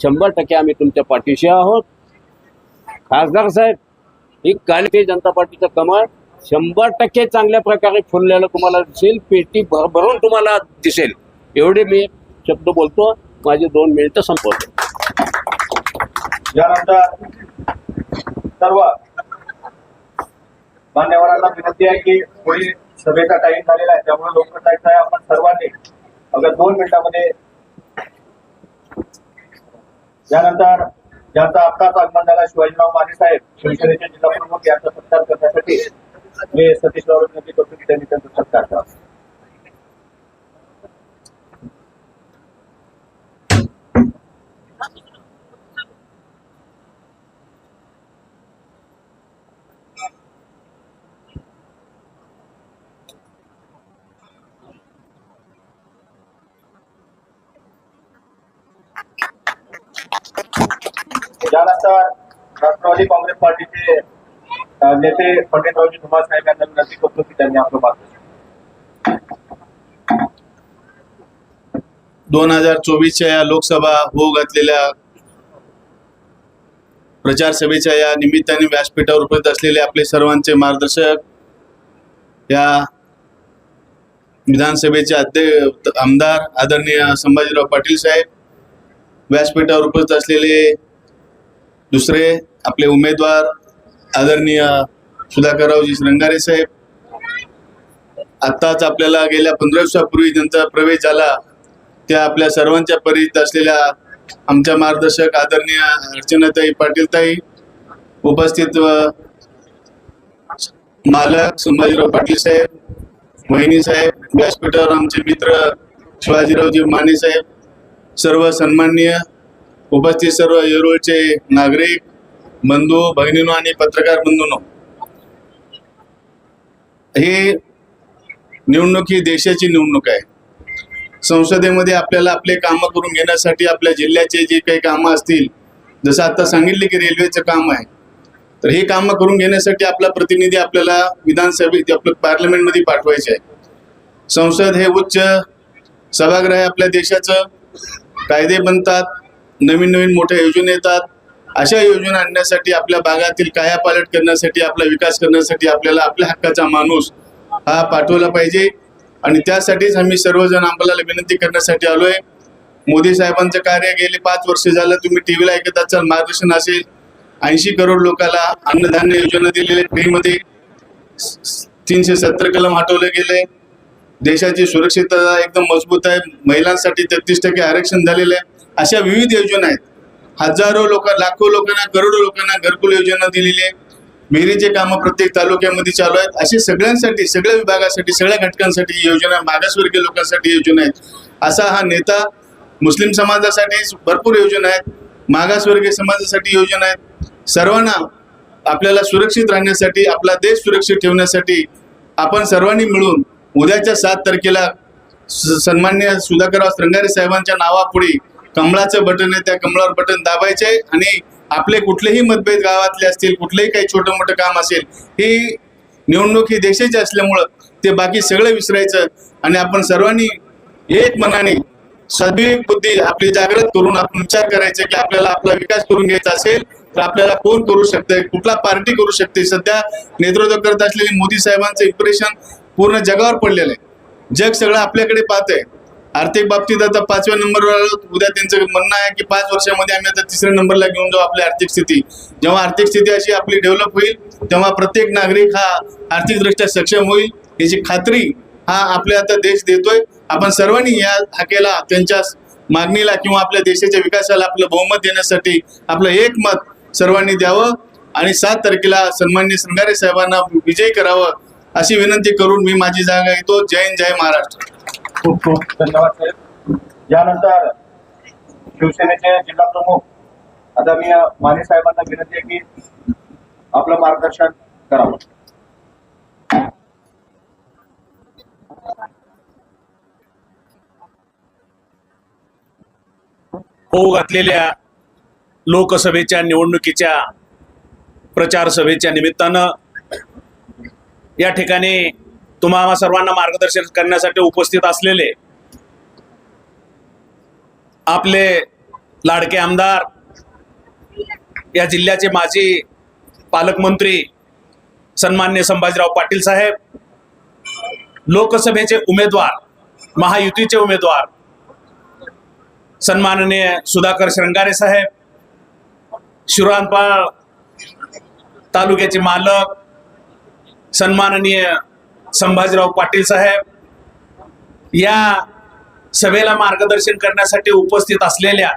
शंभर टक्के आम्ही तुमच्या पाठीशी आहोत. खासदार साहेब ही भारतीय जनता पार्टीचं कमळ शंभर टक्के चांगल्या प्रकारे फुललेलं तुम्हाला दिसेल पेटी भर भरून तुम्हाला दिसेल. एवढे मी शब्द बोलतो. माझे दोन मिनिटं संपवतो. यानंतर सर्व मान्यवरांना विनंती आहे की पुढील सभेचा टाईम झालेला आहे त्यामुळे लवकर जायचं आहे आपण सर्वांनी अगदी दोन मिनिटांमध्ये त्यानंतर ज्यांचा आत्ताच आगमन झाला शिवाजीराव माने साहेब शिवसेनेचे जिल्हा प्रमुख यांचा सत्कार करण्यासाठी मी सतीश राव विनंती करतो की त्यांनी त्यांचा सत्कार करावा त्यानंतर राष्ट्रवादी काँग्रेस पार्टीचे नेते पंडितरावजी धुमाळ साहेब यांना विनंती करतो की त्यांनी आपलं मार्गदर्शन दोन हजार चोवीसच्या या लोकसभा होऊ घातलेल्या प्रचार सभेच्या या निमित्ताने व्यासपीठावर उपस्थित असलेले आपले सर्वांचे मार्गदर्शक या विधानसभेचे अध्यक्ष आमदार आदरणीय संभाजीराव पाटील साहेब व्यासपीठावर उपस्थित असलेले दुसरे आपले उमेदवार आदरणीय सुधाकररावजी श्रंगारे साहेब. आत्ताच आपल्याला गेल्या पंधरा दिवसापूर्वी ज्यांचा प्रवेश झाला त्या आपल्या सर्वांच्या परिचित असलेल्या आमच्या मार्गदर्शक आदरणीय अर्चनाताई पाटीलताई उपस्थित मालक संभाजीराव पाटील साहेब वहिनी साहेब व्यासपीठावर आमचे मित्र शिवाजीरावजी माने साहेब सर्व सन्माननीय उपस्थित सर्व येरोळचे नागरिक बंधू भगिनीनो आणि पत्रकार बंधूनो हे निवडणूक ही देशाची निवडणूक आहे. संसदेमध्ये आपल्याला आपले कामं करून घेण्यासाठी आपल्या जिल्ह्याचे जे काही कामं असतील जसं आता सांगितले की रेल्वेचं काम आहे तर हे कामं करून घेण्यासाठी आपला प्रतिनिधी आपल्याला विधानसभेत आपलं पार्लमेंटमध्ये पाठवायचे आहे. संसद हे उच्च सभागृह आहे आपल्या देशाचं कायदे बनतात नवीन नवीन मोठ्या योजना येतात. अशा योजना आणण्यासाठी आपल्या भागातील कायापालट करण्यासाठी आपला विकास करण्यासाठी आपल्याला आपल्या हक्काचा माणूस हा पाठवला पाहिजे. आणि त्यासाठीच आम्ही सर्वजण आम्हाला विनंती करण्यासाठी आलो आहे मोदी साहेबांचं कार्य गेले पाच वर्ष झालं तुम्ही टी व्हीला ऐकत असाल मार्गदर्शन असेल. ऐंशी करोड लोकांना अन्नधान्य योजना दिलेली आहे. फ्रीमध्ये तीनशे सत्तर कलम हटवले गेले. देशाची सुरक्षितता एकदम मजबूत आहे. महिलांसाठी तेहतीस टक्के आरक्षण झालेलं आहे. अशा विविध योजना आहेत. हजारो लोक लाखो लोकांना करोडो लोकांना घरकुल योजना दिलेली आहे. विहिरीचे कामं प्रत्येक तालुक्यामध्ये चालू आहेत. असे सगळ्यांसाठी सगळ्या विभागासाठी सगळ्या घटकांसाठी योजना मागासवर्गीय लोकांसाठी योजना आहेत. असा हा नेता मुस्लिम समाजासाठी भरपूर योजना आहेत. मागासवर्गीय समाजासाठी योजना आहेत. सर्वांना आपल्याला सुरक्षित राहण्यासाठी आपला देश सुरक्षित ठेवण्यासाठी आपण सर्वांनी मिळून उद्याच्या सात तारखेला स- सन्मान्य सुधाकरराव श्रंगारे साहेबांच्या नावापुढे कमळाचं बटन आहे त्या कमळावर बटन दाबायचे आणि आपले कुठलेही मतभेद गावातले असतील कुठलंही काही छोटं मोठं काम असेल ही निवडणूक ही देशाची असल्यामुळं ते बाकी सगळं विसरायचं आणि आपण सर्वांनी एक मनाने सद्विवेक बुद्धी आपली जागृत करून आपण विचार करायचे की आपल्याला आपला विकास करून घ्यायचा असेल तर आपल्याला कोण करू शकते कुठला पार्टी करू शकते? सध्या नेतृत्व करत असलेले मोदी साहेबांचं इम्प्रेशन पूर्ण जगावर पडलेलं आहे. जग सगळं आपल्याकडे पाहत आहे आर्थिक बाबतीत आता पाचव्या नंबरवर आलो. उद्या त्यांचं म्हणणं आहे की पाच वर्षामध्ये आम्ही आता तिसऱ्या नंबरला घेऊन जाऊ आपली आर्थिक स्थिती. जेव्हा आर्थिक स्थिती अशी आपली डेव्हलप होईल तेव्हा प्रत्येक नागरिक हा आर्थिकदृष्ट्या सक्षम होईल. याची खात्री हा आपल्या आता देश देतोय. आपण सर्वांनी या हाकेला त्यांच्या मागणीला किंवा आपल्या देशाच्या विकासाला आपलं बहुमत देण्यासाठी आपलं एक मत सर्वांनी द्यावं आणि सात तारखेला सन्मान्य संगारे साहेबांना विजयी करावं अशी विनंती करून मी माझी जागा येतो जय हिंद जय महाराष्ट्र. खूप खूप धन्यवाद साहेब यानंतर शिवसेनेचे जिल्हा प्रमुख आता मी माने साहेबांना विनंती आहे की आपलं मार्गदर्शन करावं. होऊ घातलेल्या लोकसभेच्या निवडणुकीच्या प्रचार सभेच्या निमित्तानं या ठिकाणी तुम्हा सर्वांना मार्गदर्शन करण्यासाठी उपस्थित असलेले आपले लाडके आमदार या जिल्ह्याचे माजी पालकमंत्री सन्मान्य संभाजीराव पाटील साहेब लोकसभेचे उमेदवार महायुतीचे उमेदवार सन्माननीय सुधाकर श्रंगारे साहेब शिरानपाळ तालुक्याचे मालक सन्माननीय संभाजीराव पाटील साहेब या सभेला मार्गदर्शन करण्यासाठी उपस्थित असलेल्या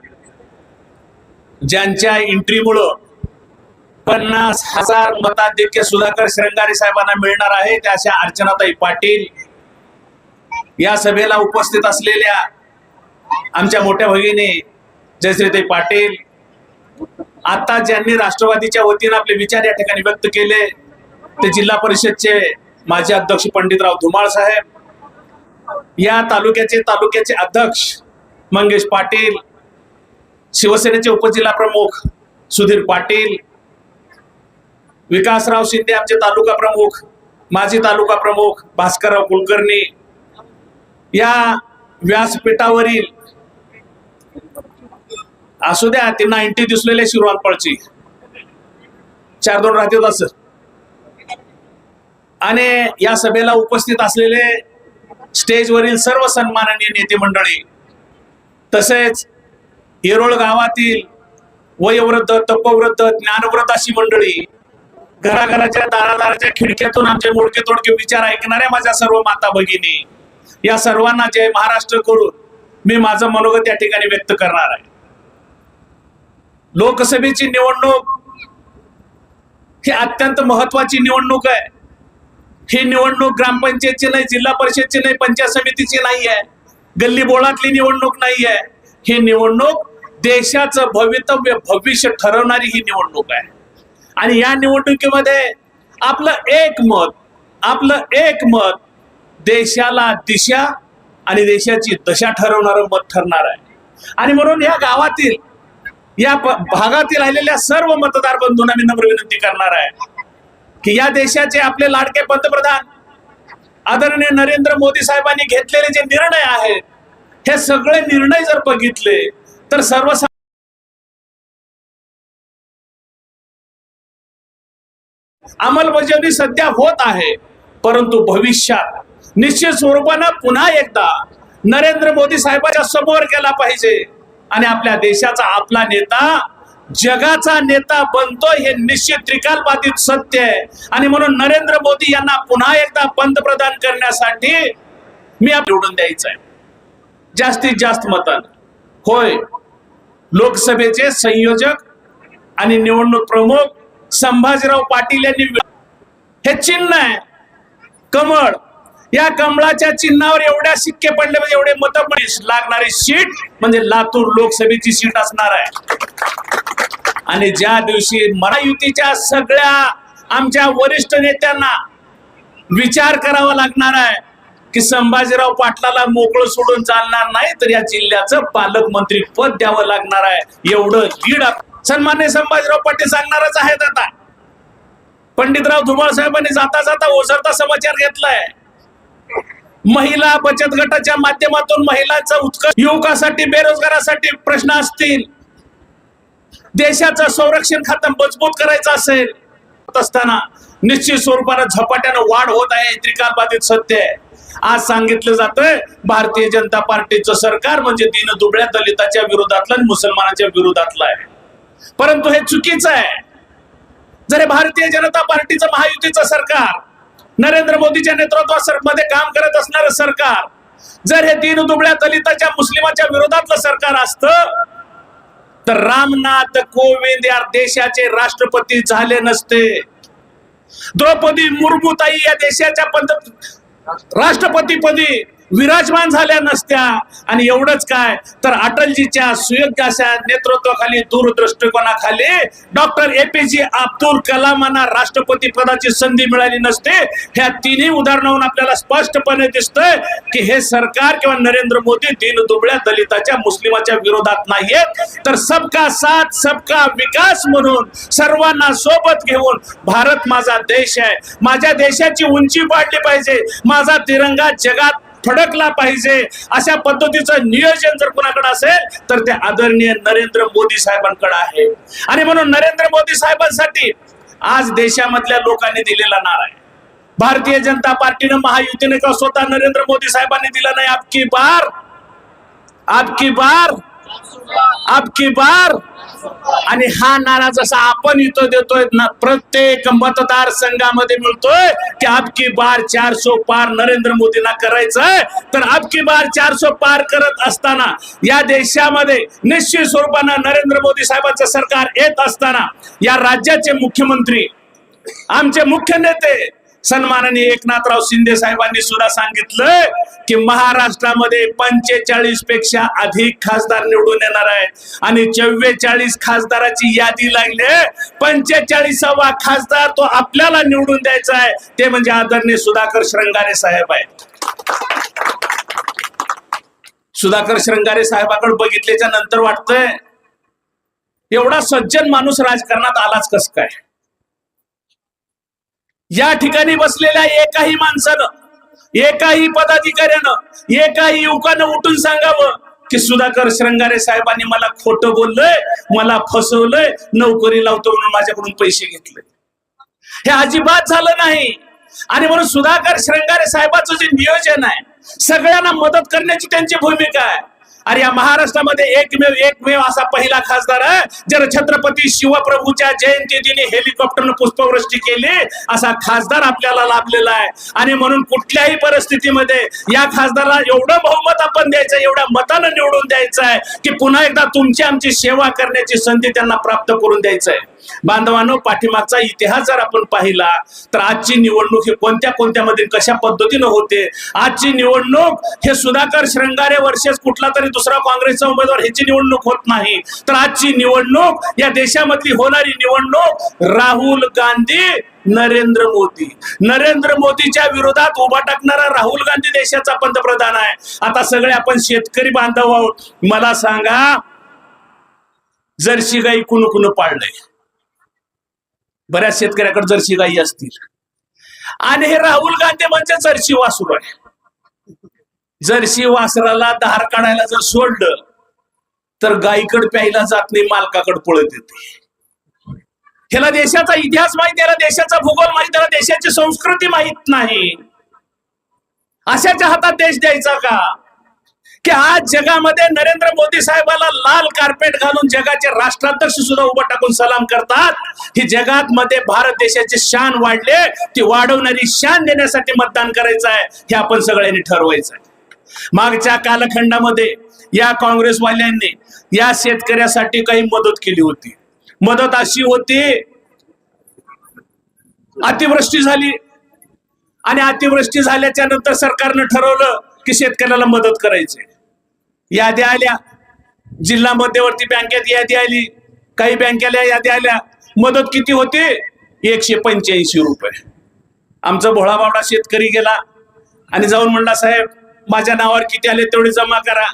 ज्यांच्या एंट्रीमुळं पन्नास हजार मताधिक्य सुधाकर श्रंगारे साहेबांना मिळणार आहे त्या अशा अर्चनाताई पाटील या सभेला उपस्थित असलेल्या आमच्या मोठ्या भगिनी जयश्रीताई पाटील आता ज्यांनी राष्ट्रवादीच्या वतीनं आपले विचार या ठिकाणी व्यक्त केले ते जिल्हा परिषदचे माजी अध्यक्ष पंडितराव धुमाळ साहेब या तालुक्याचे तालुक्याचे अध्यक्ष मंगेश पाटील शिवसेनेचे उपजिल्हा प्रमुख सुधीर पाटील विकासराव शिंदे आमचे तालुका प्रमुख माजी तालुका प्रमुख भास्करराव कुलकर्णी या व्यासपीठावरील असू द्या ते नाईन्टी दिसलेले शिरवानपळची चार दोन राहते असं. आणि या सभेला उपस्थित असलेले स्टेजवरील सर्व सन्माननीय नेते मंडळी तसेच येरोळ गावातील वयोवृद्ध तपवृद्ध ज्ञानव्रत अशी मंडळी घराघराच्या दारादाराच्या खिडक्यातून आमचे मोडके तोडके विचार ऐकणाऱ्या माझ्या सर्व माता भगिनी या सर्वांना जय महाराष्ट्र करून मी माझं मनोगत या ठिकाणी व्यक्त करणार आहे. लोकसभेची निवडणूक ही अत्यंत महत्वाची निवडणूक आहे. ही निवडणूक ग्रामपंचायतची नाही जिल्हा परिषदची नाही पंचायत समितीची नाही आहे गल्ली बोळातली निवडणूक नाही आहे ही निवडणूक देशाचं भवितव्य भविष्य ठरवणारी ही निवडणूक आहे. आणि या निवडणुकीमध्ये आपलं एक मत आपलं एक मत देशाला दिशा आणि देशाची दशा ठरवणारं मत ठरणार आहे. आणि म्हणून या गावातील या भागातील राहिलेल्या सर्व मतदार बंधूंना मी नम्र विनंती करणार आहे. की या देशाचे आपले लाडके पंतप्रधान आदरणीय नरेंद्र मोदी साहेबांनी घेतलेले जे निर्णय आहेत हे सगळे निर्णय जर बघितले तर सर्वसा अंमलबजावणी सध्या होत आहे परंतु भविष्यात निश्चित स्वरूपानं पुन्हा एकदा नरेंद्र मोदी साहेबांच्या समोर गेला पाहिजे आणि आपल्या देशाचा आपला नेता जगाचा नेता बनतोय हे निश्चित त्रिकालबाधित सत्य आहे. आणि म्हणून नरेंद्र मोदी यांना पुन्हा एकदा पंतप्रधान करण्यासाठी मी आप- निवडून द्यायचं आहे. जास्तीत जास्त मतान. होय लोकसभेचे संयोजक आणि निवडणूक प्रमुख संभाजीराव पाटील यांनी हे चिन्ह आहे. कमळ या कमळाच्या चिन्हावर एवढ्या सिक्के पडले म्हणजे एवढे मत लागणारी सीट म्हणजे लातूर लोकसभेची सीट असणार आहे. आणि ज्या दिवशी महायुतीच्या सगळ्या आमच्या वरिष्ठ नेत्यांना विचार करावा लागणार आहे की संभाजीराव पाटलाला मोकळं सोडून चालणार नाही तर या जिल्ह्याचं पालकमंत्री पद द्यावं लागणार आहे. एवढं लीड सन्मान्य संभाजीराव पाटील सांगणारच आहेत आता. पंडितराव धुमाळ साहेबांनी जाता जाता ओसरता समाचार घेतलाय. महिला बचत गटाच्या माध्यमातून महिलांचा उत्कर्ष युवकासाठी बेरोजगारासाठी प्रश्न असतील. देशाचं संरक्षण खातं मजबूत करायचं असेल. असताना निश्चित स्वरूपानं झपाट्यानं वाढ होत आहे त्रिकालबाधित सत्य आहे. आज सांगितलं जातंय भारतीय जनता पार्टीचं सरकार म्हणजे दिन दुबळ्या दलिताच्या विरोधातलं आणि मुसलमानाच्या विरोधातलं आहे. परंतु हे चुकीचं आहे. जर भारतीय जनता पार्टीचं महायुतीचं सरकार नरेंद्र मोदीच्या नेतृत्वामध्ये काम करत असणार सरकार जर हे तीन दुबळ्या दलिताच्या मुस्लिमाच्या विरोधातलं सरकार असतं तर रामनाथ कोविंद या देशाचे राष्ट्रपती झाले नसते. द्रौपदी मुर्मू ताई या देशाच्या पंत राष्ट्रपतीपदी विराजमान झाल्या नसत्या. आणि एवढंच काय? तर अटलजीच्या सुयोग्य अशा नेतृत्वाखाली दूरदृष्टिकोनाखाली डॉक्टर एपीजे अब्दुल कलामांना राष्ट्रपती पदाची संधी मिळाली नसते. ह्या तिन्ही उदाहरणावरून आपल्याला स्पष्टपणे दिसतंय की हे सरकार किंवा नरेंद्र मोदी दिन दुबळ्या दलिताच्या मुस्लिमाच्या विरोधात नाहीयेत. तर सबका साथ सबका विकास म्हणून सर्वांना सोबत घेऊन भारत माझा देश आहे. माझ्या देशाची उंची वाढली पाहिजे. माझा तिरंगा जगात फडकला पाहिजे अशा पद्धतीचं नियोजन जर कुणाकडे असेल तर ते आदरणीय नरेंद्र मोदी साहेबांकडे आहे. आणि म्हणून नरेंद्र मोदी साहेबांसाठी आज देशामधल्या लोकांनी दिलेला नारा आहे. भारतीय जनता पार्टीनं महायुतीने का स्वतः नरेंद्र मोदी साहेबांनी दिला नाही? आपकी बार! आपकी बार! आपकी बार. आणि हा नारा जसा आपण इथं देतोय ना प्रत्येक मतदार संघामध्ये मिळतोय की आपकी बार चारसो पार नरेंद्र मोदींना करायचंय. तर आपकी बार चारसो पार करत असताना या देशामध्ये निश्चित स्वरूपानं नरेंद्र मोदी साहेबांचं सरकार येत असताना या राज्याचे मुख्यमंत्री आमचे मुख्य नेते सन्माननीय एकनाथराव शिंदे साहेबांनी सुद्धा सांगितलं की महाराष्ट्रामध्ये पंचेचाळीसपेक्षा अधिक खासदार निवडून येणार आहेत. आणि चव्वेचाळीस खासदाराची यादी लागली पंचेचाळीसावा खासदार तो आपल्याला निवडून द्यायचा आहे. ते म्हणजे आदरणीय सुधाकर श्रंगारे साहेब आहेत. सुधाकर श्रंगारे साहेबाकडे बघितल्याच्या नंतर वाटतंय एवढा सज्जन माणूस राजकारणात आलाच कस काय? या ठिकाणी बसलेल्या एकाही माणसानं एकाही पदाधिकाऱ्यानं एकाही युवकानं उठून सांगावं की सुधाकर श्रंगारे साहेबांनी मला खोटं बोललंय मला फसवलंय नोकरी लावतो म्हणून माझ्याकडून पैसे घेतले. हे अजिबात झालं नाही. आणि म्हणून सुधाकर श्रंगारे साहेबाचं जे नियोजन आहे सगळ्यांना मदत करण्याची त्यांची भूमिका आहे. अरे या महाराष्ट्रामध्ये एकमेव एकमेव असा पहिला खासदार आहे ज्यानं छत्रपती शिवप्रभूच्या जयंती दिनी हेलिकॉप्टरनं पुष्पवृष्टी केली असा खासदार आपल्याला लाभलेला आहे. आणि म्हणून कुठल्याही परिस्थितीमध्ये या खासदाराला एवढं बहुमत आपण द्यायचं एवढ्या मतानं निवडून द्यायचं आहे की पुन्हा एकदा तुमची आमची सेवा करण्याची संधी त्यांना प्राप्त करून द्यायचं आहे. बांधवांनो पाठीमागचा इतिहास जर आपण पाहिला तर आजची निवडणूक ही कोणत्या कोणत्या मध्ये कशा पद्धतीनं होते? आजची निवडणूक हे सुधाकर श्रंगारे वर्षेस कुठला तरी दुसरा काँग्रेसचा उमेदवार ह्याची निवडणूक होत नाही. तर आजची निवडणूक या देशामधली होणारी निवडणूक राहुल गांधी नरेंद्र मोदी. नरेंद्र मोदीच्या विरोधात उभा टाकणारा राहुल गांधी देशाचा पंतप्रधान आहे. आता सगळे आपण शेतकरी बांधव आहोत. मला सांगा जर्सी गाई कुण कुण पाळलंय? बऱ्याच शेतकऱ्याकडे जर्सी गाई असतील. आणि हे राहुल गांधी म्हणजे जर्सी वासरू आहे. जर्सी वासराला धार काढायला जर सोडलं तर गायीकड प्यायला जात नाही मालकाकडे पळत येते. ह्याला देशाचा इतिहास माहीत याला देशाचा भूगोल माहीत त्याला देशाची संस्कृती माहीत नाही. अशाच्या हातात देश द्यायचा का? की आज जगामध्ये नरेंद्र मोदी साहेबाला लाल कार्पेट घालून जगाचे राष्ट्राध्यक्ष सुद्धा उभं टाकून सलाम करतात. ही जगात मध्ये भारत देशाचे शान वाढले ती वाढवणारी शान देण्यासाठी मतदान करायचं आहे हे आपण सगळ्यांनी ठरवायचं आहे. मागच्या कालखंडामध्ये या काँग्रेसवाल्यांनी या शेतकऱ्यासाठी काही मदत केली होती. मदत अशी होती अतिवृष्टी झाली. आणि अतिवृष्टी झाल्याच्यानंतर सरकारनं ठरवलं की शेतकऱ्याला मदत करायची. याद्या आल्या. जिल्हा मध्यवर्ती बँकेत यादी आली. काही बँकेला याद्या आल्या. मदत किती होती? एकशे पंच्याऐंशी रुपये. आमचा भोळा बावडा शेतकरी गेला. आणि जाऊन म्हणला साहेब माझ्या नावावर किती आले तेवढे जमा करा.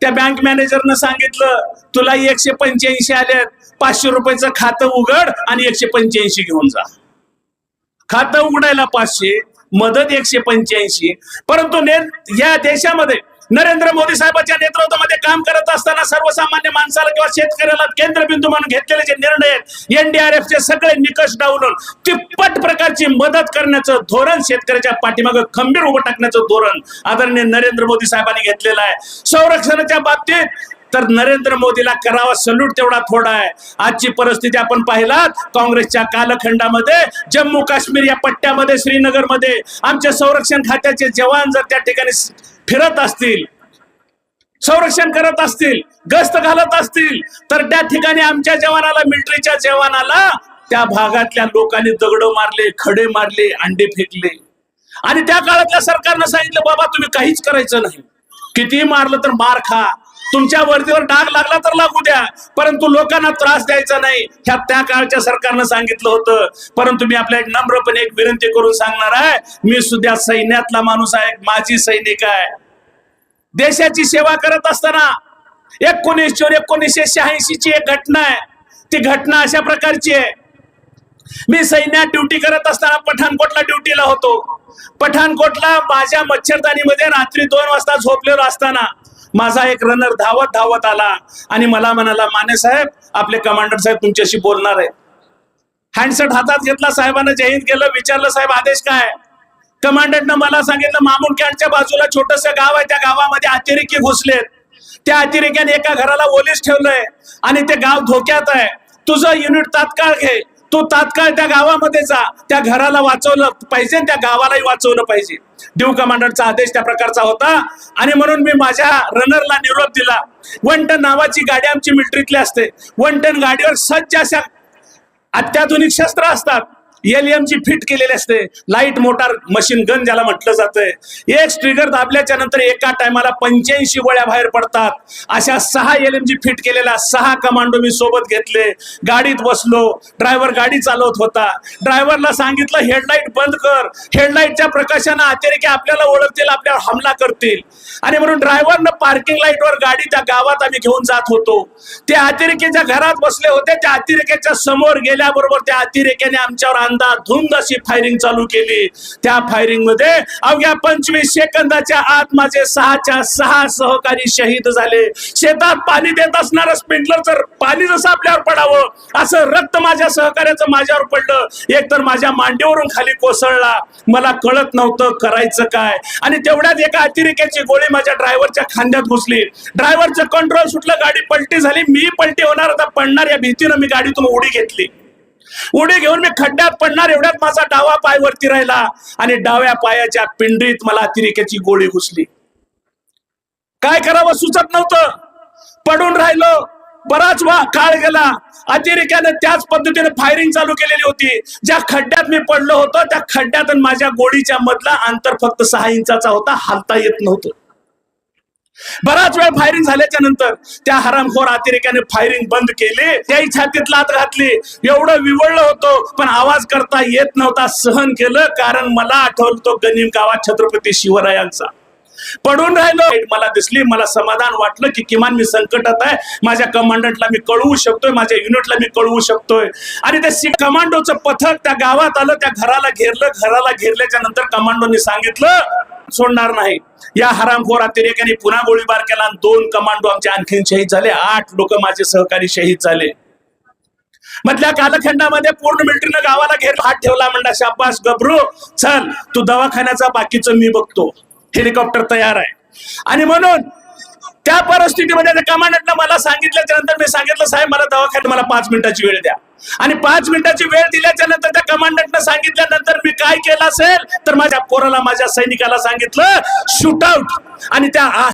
त्या बँक मॅनेजरनं सांगितलं तुला एकशे पंच्याऐंशी आलेत. पाचशे रुपयाचं खातं उघड आणि एकशे पंच्याऐंशी घेऊन जा. खातं उघडायला पाचशे मदत एकशे पंच्याऐंशी. परंतु ने या देशामध्ये नरेंद्र मोदी साहेबांच्या नेतृत्वामध्ये काम करत असताना सर्वसामान्य माणसाला किंवा शेतकऱ्याला केंद्रबिंदू म्हणून घेतलेले जे निर्णय आहेत एनडीआरएफचे सगळे निकष डावलून तिप्पट प्रकारची मदत करण्याचं धोरण शेतकऱ्याच्या पाठीमागं खंबीर उभं टाकण्याचं धोरण आदरणीय नरेंद्र मोदी साहेबांनी घेतलेलं आहे. संरक्षणाच्या बाबतीत तर नरेंद्र मोदीला करावा सल्यूट तेवढा थोडा आहे. आजची परिस्थिती आपण पाहिलात काँग्रेसच्या कालखंडामध्ये जम्मू काश्मीर या पट्ट्यामध्ये श्रीनगरमध्ये. आमच्या संरक्षण खात्याचे जवान जर त्या ठिकाणी फिरत असतील संरक्षण करत असतील गस्त घालत असतील तर त्या ठिकाणी आमच्या जवानाला मिलिटरीच्या जवानाला त्या भागातल्या लोकांनी दगड मारले खडे मारले अंडे फेकले. आणि त्या काळातल्या सरकारनं सांगितलं बाबा तुम्ही काहीच करायचं नाही. कितीही मारलं तर मार खा. तुमच्या वर्दीवर डाग लागला तर लागू द्या. परंतु लोकांना त्रास द्यायचा नाही. ह्या त्या काळच्या सरकारनं सांगितलं होतं. परंतु मी आपल्या एक नम्रपणे एक विनंती करून सांगणार आहे. मी सुद्धा सैन्यातला माणूस आहे. माझी सैनिक आहे. देशाची सेवा करत असताना एकोणीस एकोणीसशे एकोणीसशे शहाऐंशी ची एक घटना आहे. ती घटना अशा प्रकारची आहे. मी सैन्यात ड्युटी करत असताना पठाणकोटला ड्युटीला होतो. पठाणकोटला माझ्या मच्छरदानीमध्ये रात्री दोन वाजता झोपलेलो असताना माझा एक रनर धावत धावत आला. आणि मला म्हणाला माने साहेब आपले कमांडर साहेब तुमच्याशी बोलणार आहे हँडसेट हातात घेतला साहेबांना जय हिंद केलं विचारलं साहेब आदेश काय? कमांडंटनं मला सांगितलं मामून कॅन्टच्या बाजूला छोटस गाव आहे त्या गावामध्ये अतिरेकी घुसलेत. त्या अतिरेक्याने एका घराला ओलीस ठेवलंय आणि ते गाव धोक्यात आहे. तुझं युनिट तात्काळ घे. तो तात्काळ त्या गावामध्ये जा. त्या घराला वाचवलं पाहिजे त्या गावालाही वाचवलं पाहिजे. देव कमांडरचा आदेश त्या प्रकारचा होता. आणि म्हणून मी माझ्या रनरला निरोप दिला. वन टन नावाची गाडी आमची मिलिटरीतली असते. वन टन गाडीवर सज्ज अशा अत्याधुनिक शस्त्र असतात. एलएम ची फिट केलेली असते. लाइट मोटार मशीन गन ज्याला म्हटलं जातंय. एक स्ट्रिगर दाबल्याच्या नंतर एका टायमाला पंच्याऐंशी गोळ्या बाहेर पडतात. अशा सहा एलएमजी जी फिट केलेल्या सहा कमांडो मी सोबत घेतले. गाडीत बसलो. ड्रायव्हर गाडी चालवत होता. ड्रायव्हरला सांगितलं हेडलाईट बंद कर. हेडलाईटच्या प्रकाशानं अतिरेकी आपल्याला ओळखतील आपल्यावर हमला करतील. आणि म्हणून ड्रायव्हरनं पार्किंग लाईटवर गाडी त्या गावात आम्ही घेऊन जात होतो. ते अतिरेकीच्या घरात बसले होते. त्या अतिरेक्याच्या समोर गेल्याबरोबर त्या अतिरेक्याने आमच्यावर अंदाधुंद अशी फायरिंग चालू केली. त्या फायरिंगमध्ये अवघ्या पंचवीस सेकंदाच्या आत माझे सहाच्या सहा सहकारी शहीद झाले. शेतात पाणी देत असणारं स्प्रिंकलरचं पाणी जसं आपल्यावर पडावं असं रक्त माझ्या सहकार्याचं माझ्यावर पडलं. एक तर माझ्या मांडीवरून खाली कोसळला. मला कळत नव्हतं करायचं काय. आणि तेवढ्यात एका अतिरेक्याची गोळी माझ्या ड्रायव्हरच्या खांद्यात घुसली. ड्रायव्हरचं कंट्रोल सुटलं गाडी पलटी झाली. मी पलटी होणार आता पडणार या भीतीनं मी गाडीतून उडी घेतली. उडी घेऊन मी खड्ड्यात पडणार एवढ्यात माझा डावा पाय वरती राहिला आणि डाव्या पायाच्या पिंडीत मला अतिरेक्याची गोळी घुसली. काय करावं सुचत नव्हतं. पडून राहिलो बराच वा काळ गेला. अतिरेक्याने त्याच पद्धतीने फायरिंग चालू केलेली होती. ज्या खड्ड्यात मी पडलो होतो त्या खड्ड्यात आणि माझ्या गोळीच्या मधला अंतर फक्त सहा इंचाचा होता हालता येत नव्हतं. बराच वेळ फायरिंग झाल्याच्यानंतर त्या हरामखोर अतिरेक्याने फायरिंग बंद केली. त्याही छातीत लात घातली. एवढं विवळलं होतं पण आवाज करता येत नव्हता सहन केलं. कारण मला आठवलं तो गनिम गावात छत्रपती शिवरायांचा. पडून राहिलो. मला दिसली. मला समाधान वाटलं की किमान मी संकटात आहे. माझ्या कमांडंटला मी कळवू शकतोय. माझ्या युनिटला मी कळवू शकतोय. आणि ते सी कमांडोचं पथक त्या गावात आलं. त्या घराला घेरलं. घराला घेरल्याच्या नंतर कमांडोनी सांगितलं सोडणार नाही. या हरामखोर अतिरेक्याने पुन्हा गोळीबार केला आणि दोन कमांडो आमचे आणखीन शहीद झाले. आठ लोक माझे सहकारी शहीद झाले. मधल्या कालखंडामध्ये पूर्ण मिलिटरीनं गावाला घेर हात ठेवला म्हणला शाबास गबरू चल तू दवाखान्याचा बाकीचं मी बघतो. हेलिकॉप्टर तयार आहे. आणि म्हणून त्या परिस्थितीमध्ये त्या कमांडंटनं मला सांगितल्याच्या नंतर मी सांगितलं साहेब मला दवाखान्यात मला पाच मिनिटाची वेळ द्या. आणि पाच मिनिटाची वेळ दिल्याच्या नंतर त्या कमांडंटनं सांगितल्यानंतर मी काय केलं असेल? तर माझ्या पोराला माझ्या सैनिकाला सांगितलं शूट आउट. आणि त्या